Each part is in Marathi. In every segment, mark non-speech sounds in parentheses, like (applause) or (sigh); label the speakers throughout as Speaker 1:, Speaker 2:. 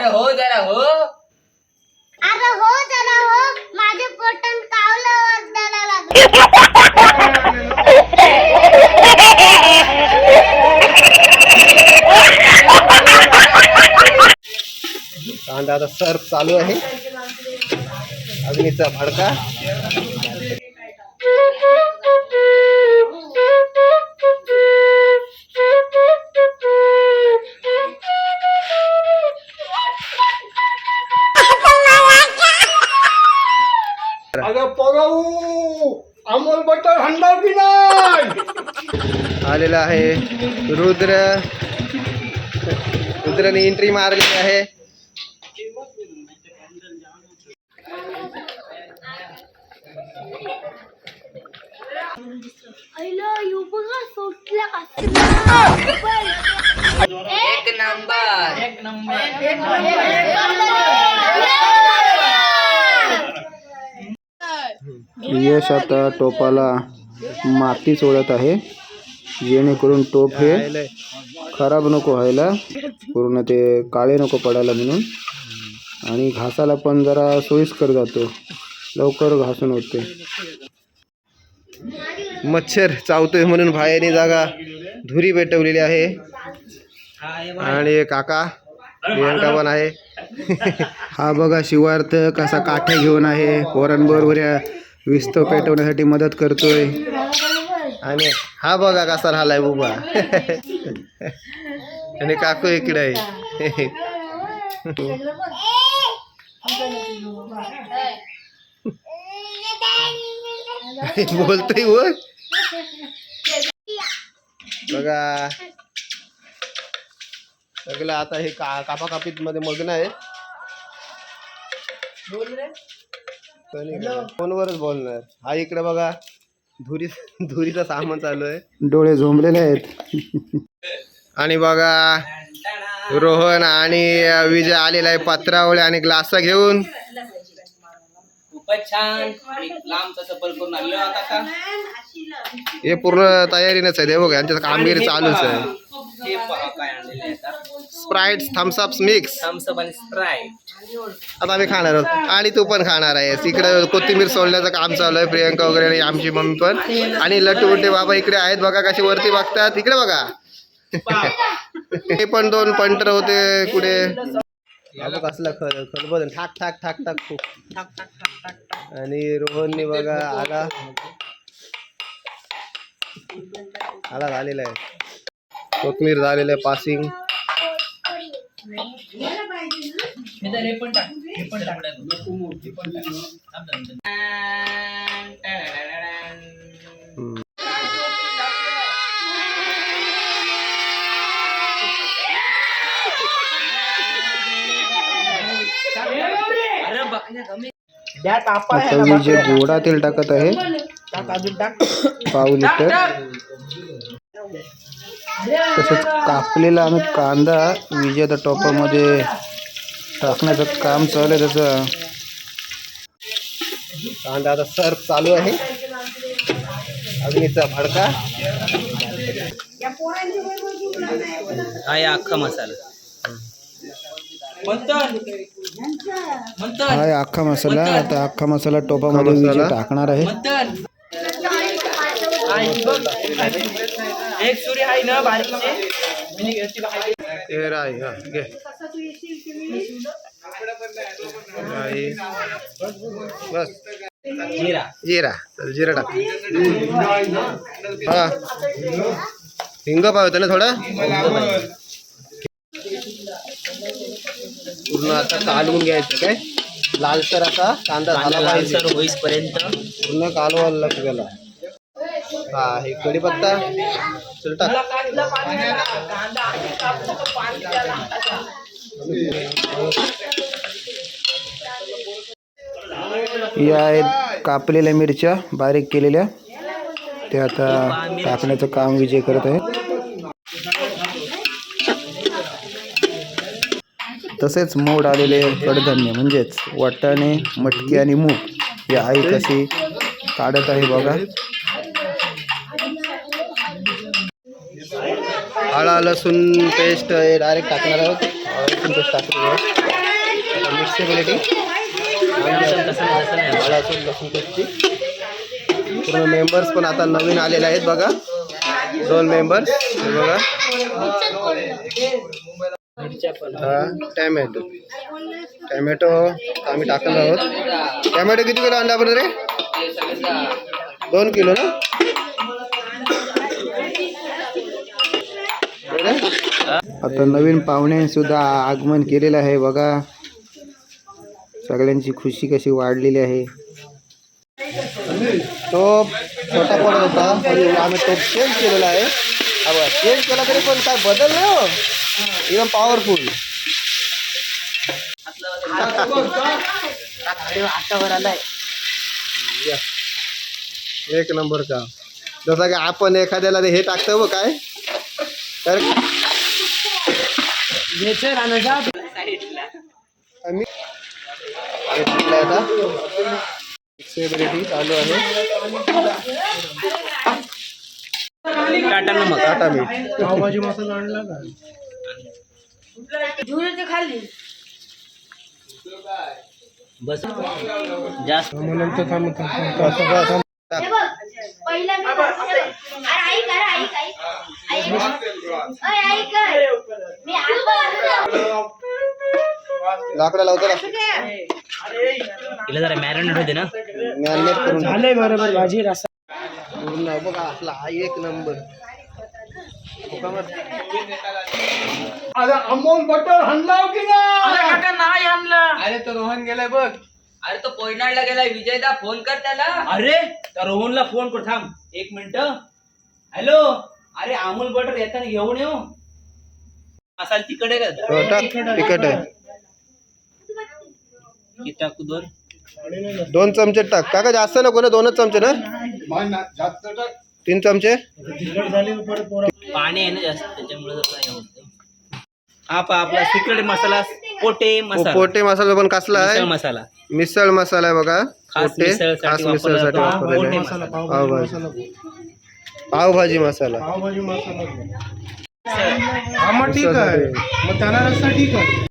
Speaker 1: अरे हो जरा हो.
Speaker 2: अरे हो जरा हो. माझे पोटन कावलं वरदाला लागलं.
Speaker 3: कांदा आता सर्फ चालू आहे. अग्नीचा भडका.
Speaker 4: अमोल बटर हंडा की नाही?
Speaker 3: आलेला आहे रुद्र. रुद्रने एंट्री मारलेली आहे.
Speaker 2: बघा सुटला
Speaker 1: एक नंबर एक
Speaker 5: यश आता टोपाला माती चोळत आहे. जेणेकरून टोप हे खराब नको व्हायला पूर्ण ते काळे नको पडायला म्हणून. आणि घासाला पण जरा सोयीस्कर जातो. लवकर घासून होते.
Speaker 3: मच्छर चावतोय म्हणून बाहेरनी जागा धुरी पेटवलेली आहे. आणि काका प्रियंका पण आहे. (laughs)
Speaker 5: हा बघा शिवार्थ कसा काठ्या घेऊन आहे. पोरांबरोबर या विस्तव पेटवण्यासाठी मदत करतोय.
Speaker 3: आणि हा बघा कसा राहिलाय उभा आणि काकू इकडे आहे. बोलतोय बोल बघा. सगळं आता हे का कापाकापीत मध्ये मग्न आहे. फोनवरच बोलणार. हा इकडे बघा. धुरी धुरीचं सामान चालू आहे.
Speaker 5: डोळे झोंबलेले आहेत.
Speaker 3: आणि बघा रोहन आणि विजय आलेला आहे पत्रावळे आणि ग्लास घेऊन.
Speaker 1: खूपच छान. एक लांबचा सफर करून आलो आता. का
Speaker 3: हे पूर्ण तयारीनंच आहे. बघा यांचं कामगिरी चालूच आहे.
Speaker 1: हे पहा काय आणलेले आहे आता.
Speaker 3: Sprite Thums Up mix
Speaker 1: Thums Up आणि स्प्राईट
Speaker 3: आता आम्ही खाणार आहोत. आणि तू पण खाणार आहेस. इकडे कोथिंबीर सोडण्याचं काम चालू आहे. प्रियंका वगैरे आणि आमची मम्मी पण. आणि लट्टू बुट्टे बाबा इकडे आहेत. बघा कशी वरती बघतात. इकडे बघा. हे पण दोन पंटर होते कुठे? बाबा कसला खल खलबल ठाक ठाक ठाक ठाक खूप. आणि रोहननी बघा आला. आला झालेला आहे. कोथमीर झालेलं आहे पासिंग
Speaker 1: पण
Speaker 5: आता विजय गोडा तेल टाकत आहे पाव लिटर. तसंच कापलेला आम्ही कांदा विजयाच्या टोपामध्ये टाकण्याचं काम चालू आहे त्याचं.
Speaker 3: कांदा आता सर्फ चालू आहे. अग्नीचा भडका.
Speaker 1: हा अख्खा मसाला.
Speaker 5: अख्खा मसाला आता अख्खा मसाला टोपामध्ये विजय टाकणार आहे.
Speaker 1: एक सुरी आहे ना बारीकची
Speaker 3: हे हा घे. बस.
Speaker 1: जिरा.
Speaker 3: जिरा. चल जिरा टाक. हा. हिंग पाहिजे ना थोडा? पूर्ण आता कालवून घ्यायचं काय? लालसर आता कांदा
Speaker 1: कांदा
Speaker 3: झाला पाहिजे.
Speaker 1: लालसर होईपर्यंत
Speaker 3: पूर्ण कालवायला लक्ष गेला हा हे कढीपत्ता चल टाक
Speaker 5: या आहेत कापलेल्या मिरच्या बारीक केलेल्या. ते आता टाकण्याचं काम विजय करत आहे. तसेच मोड आलेले कडधान्य म्हणजेच वाटाणे मटकी आणि मूग या आई कशी काढत आहे बघा.
Speaker 3: आळा लसूण पेस्ट हे डायरेक्ट टाकणार आहोत. लसूण पेस्ट टाकली लसूण पेस्टची. पूर्ण मेंबर्स पण आता नवीन आलेले आहेत बघा. दोन मेंबर्स बघा. टॅमॅटो. टॅमॅटो आम्ही टाकणार आहोत. टॅमॅटो किती किलो आणला आपण रे? दोन किलो ना?
Speaker 5: आता नवीन पाहुणे सुद्धा आगमन केलेलं आहे बघा. सगळ्यांची खुशी कशी वाढलेली आहे.
Speaker 3: तो छोटा पडत होता. आम्ही तो चेंज केलेला आहे. बघा चेंज केला तरी पण काय बदल नाही हो. एकदम पॉवरफुल एक नंबर का? जसं की आपण एखाद्याला हे टाकतो बघ काय? तर सेलिब्रिटी चालू आहे.
Speaker 1: टाटा नमक
Speaker 3: टाटा मीठ.
Speaker 4: पावभाजी मसाला आणला का?
Speaker 1: बस. जास्त.
Speaker 4: नंतर थांब
Speaker 2: हे बघ पहिला मी अरे अरे ऐक ऐक ऐक अरे ऐक मी
Speaker 3: लाकडा लावतो ना.
Speaker 1: तिला जरा मॅरिनेट होते ना.
Speaker 3: मॅरिनेट करून
Speaker 4: झालंय बरोबर भाजी रसा
Speaker 3: पूर्ण बघा आपला हा एक नंबर.
Speaker 4: अरे अमोल बटर हल्लाव की नाही?
Speaker 1: नाही आणलं
Speaker 6: अरे तो रोहन गेलाय बघ. अरे तो पोयनाडला गेलाय. विजयदा फोन कर त्याला.
Speaker 1: अरे त्या रोहनला फोन कर थांब. एक मिनिट. हॅलो? अरे अमूल बटर येताना घेऊन येऊ. असाल तिकडे का?
Speaker 3: हो, तिखट आहे.
Speaker 1: किती टाकू दोन.
Speaker 3: दोन चमचे टाक. काका जास्त नको ना दोनच चमचे ना?
Speaker 4: जास्त टाक.
Speaker 3: तीन चमचे?
Speaker 1: पाणी आहे ना जास्त त्याच्यामुळे आपला सिक्रेट मसाला पोटे मसाला.
Speaker 3: पोटे मसाला पण कसला आहे?
Speaker 1: मसाला.
Speaker 3: मिसळ मसाला आहे बघा. पोटे खास मिसळसाठी. वापरलेला. पावभाजी. पावभाजी. मसाला.
Speaker 4: पावभाजी मसाला. हा मग ठीक आहे. मग त्याला रस्ता ठीक आहे.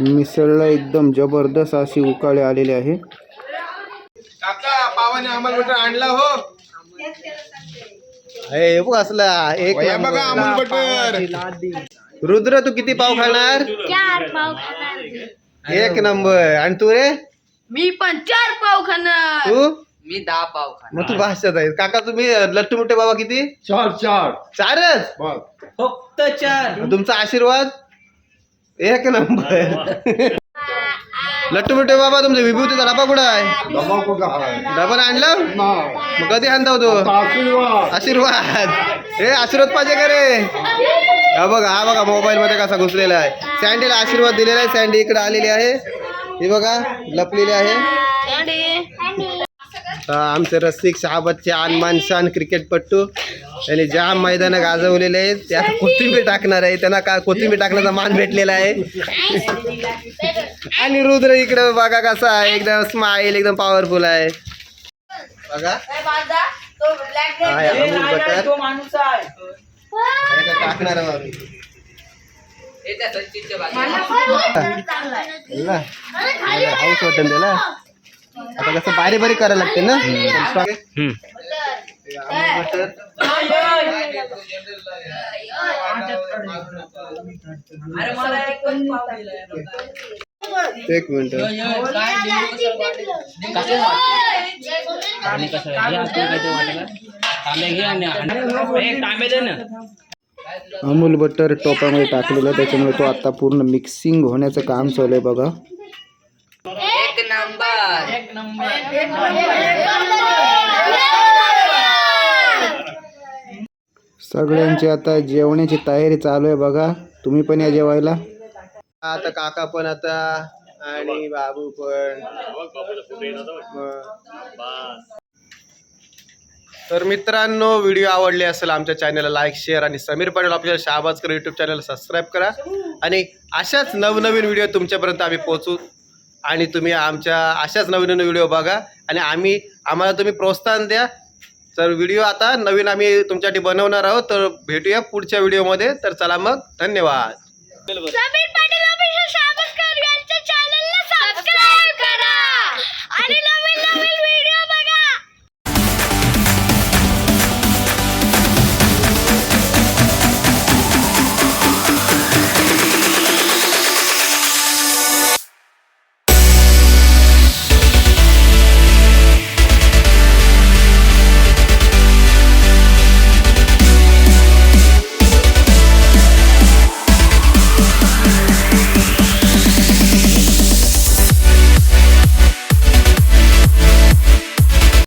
Speaker 5: मिसळला एकदम. जबरदस्त अशी उकाळे आलेले आहे.
Speaker 3: काका पावाने अमोल बटर आणला हो? हे बघ असला एक बघा अमोल बटर रुद्र तू किती पाव खाणार?
Speaker 2: चार पाव खाणार.
Speaker 3: एक नंबर. आणि तू रे?
Speaker 2: मी पण चार पाव खाणार.
Speaker 3: तू?
Speaker 6: मी दहा पाव खा
Speaker 3: मग तू भाषात आहे काका तुम्ही लट्टू मुठे बाबा किती?
Speaker 4: चार चार.
Speaker 3: चारच?
Speaker 1: फक्त चार.
Speaker 3: तुमचा आशीर्वाद? एक नंबर. लट्टू मुठे बाबा तुमचा विभूतीचा डबा कुठं आहे?
Speaker 4: डबा कुठं आहे?
Speaker 3: डबा आणला. मग कधी आणता तो
Speaker 4: आशीर्वाद.
Speaker 3: आशीर्वाद. हे आशीर्वाद पाहिजे का रे? हा बघा हा बघा मोबाईल मध्ये कसा घुसलेला आहे. सँडीला आशीर्वाद दिलेला आहे सँडी इकडे आलेली आहे. ही बघा लपलेली आहे. आमचे रसिक शहाबतचे आनमान शान क्रिकेटपट्टू. त्यांनी जाम मैदान गाजवलेले आहेत त्यात कोथिंबीर टाकणार आहे. त्यांना का कोथिंबीर टाकण्याचा मान भेटलेला आहे. आणि रुद्र इकडे बघा कसा आहे. एकदम स्माईल एकदम पॉवरफुल आहे. बघा. टाकणार हाऊस वाटन त्याला आता कसं बारीक बारीक करायला लागते ना?
Speaker 6: एक पण पाव दिलाय बघा.
Speaker 3: एक मिनिट
Speaker 6: काय लिंबू कसं वाटतं?
Speaker 1: आणि कसं आहे? घे आपण काहीतरी वाटेल तांबे घे आणि आणि- एक तांबे दे ना
Speaker 5: अमूल बटर टोपामध्ये टाकलेलं आहे त्याच्यामुळे तो आता पूर्ण मिक्सिंग होण्याचं काम चालू आहे बघा
Speaker 6: एक नंबर एक
Speaker 5: सगळ्यांची आता जेवणाची तयारी चालू आहे बघा. तुम्ही पण या जेवायला.
Speaker 3: आता काका पण आता आणि बाबू पण. तर मित्रांनो व्हिडिओ आवडले असेल आमच्या चॅनलला लाईक शेअर आणि समीर पाटील आपल्या शहाबाजकर यूट्यूब चॅनल सबस्क्राईब करा. आणि अशाच नवनवीन व्हिडिओ तुमच्यापर्यंत आम्ही पोहोचू. आणि तुम्ही आमच्या अशाच नवीन नवीन व्हिडिओ बघा. आणि आम्ही आम्हाला तुम्ही प्रोत्साहन द्या. तर व्हिडिओ आता नवीन आम्ही तुमच्यासाठी बनवणार आहोत. तर भेटूया पुढच्या व्हिडिओमध्ये. तर चला मग धन्यवाद.